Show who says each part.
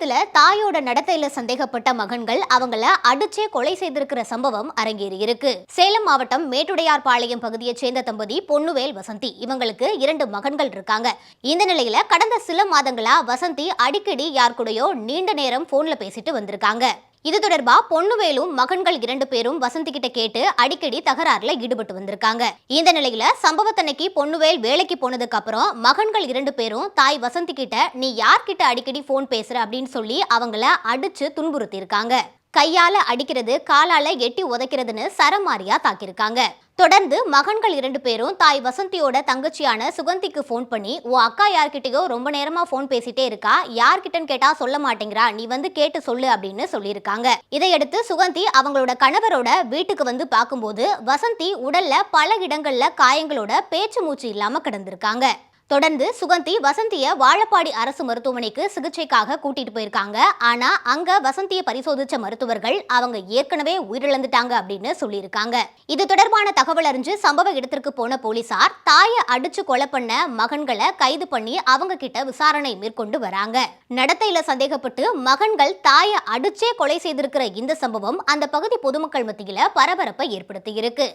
Speaker 1: சேலத்துல தாயோட நடத்தையில சந்தேகப்பட்ட மகன்கள் அவங்கள அடிச்சே கொலை செய்திருக்கிற சம்பவம் அரங்கேறி இருக்கு சேலம் மாவட்டம் மேட்டுடையார் பாளையம் பகுதியைச் சேர்ந்த தம்பதி பொன்னுவேல் வசந்தி. இவங்களுக்கு இரண்டு மகன்கள் இருக்காங்க. இந்த நிலையில கடந்த சில மாதங்களா வசந்தி அடிக்கடி யார் கூடயோ நீண்ட நேரம் போன்ல பேசிட்டு வந்திருக்காங்க. இது தொடர்பா பொன்னுவேலும் மகன்கள் இரண்டு பேரும் வசந்தி கிட்ட கேட்டு அடிக்கடி தகராறுல ஈடுபட்டு வந்திருக்காங்க. இந்த நிலையில சம்பவத்தன்னைக்கு பொன்னுவேல் வேலைக்கு போனதுக்கு அப்புறம் மகன்கள் இரண்டு பேரும் தாய் வசந்தி கிட்ட நீ யார்கிட்ட அடிக்கடி போன் பேசுற? அப்படின்னு சொல்லி அவங்கள அடிச்சு துன்புறுத்தி இருக்காங்க கையால அடிக்கிறது காலால எட்டி உதைக்கிறதுன்னு சரமாரியா தாக்கியிருக்காங்க. தொடர்ந்து மகன்கள் இரண்டு பேரும் தாய் வசந்தியோட தங்கச்சியான சுகந்திக்கு ஃபோன் பண்ணி உன் அக்கா யார்கிட்டயோ ரொம்ப நேரமா ஃபோன் பேசிட்டே இருக்கா? யார்கிட்டன்னு கேட்டா சொல்ல மாட்டேங்கிறா. நீ வந்து கேட்டு சொல்லு அப்படின்னு சொல்லியிருக்காங்க. இதையடுத்து சுகந்தி அவங்களோட கணவரோட வீட்டுக்கு வந்து பார்க்கும்போது வசந்தி உடல்ல பல இடங்கள்ல காயங்களோட பேச்சு மூச்சு இல்லாம கிடந்திருக்காங்க. தொடர்ந்து சுகந்தி வசந்திய வாழப்பாடி அரசு மருத்துவமனைக்கு சிகிச்சைக்காக கூட்டிட்டு போயிருக்காங்க. ஆனா அங்க வசந்தியை பரிசோதிச்ச மருத்துவர்கள் அவங்க ஏற்கனவே உயிரிழந்துட்டாங்க அப்படின்னு சொல்லியிருக்காங்க. இது தொடர்பான தகவல் அறிஞ்சு சம்பவ இடத்திற்கு போன போலீசார் தாயை அடிச்சு கொலை பண்ண மகன்களை கைது பண்ணி அவங்க கிட்ட விசாரணை மேற்கொண்டு வராங்க. நடத்தையில சந்தேகப்பட்டு மகன்கள் தாயை அடிச்சே கொலை செய்திருக்கிற இந்த சம்பவம் அந்த பகுதி பொதுமக்கள் மத்தியில பரபரப்பை ஏற்படுத்தி இருக்கு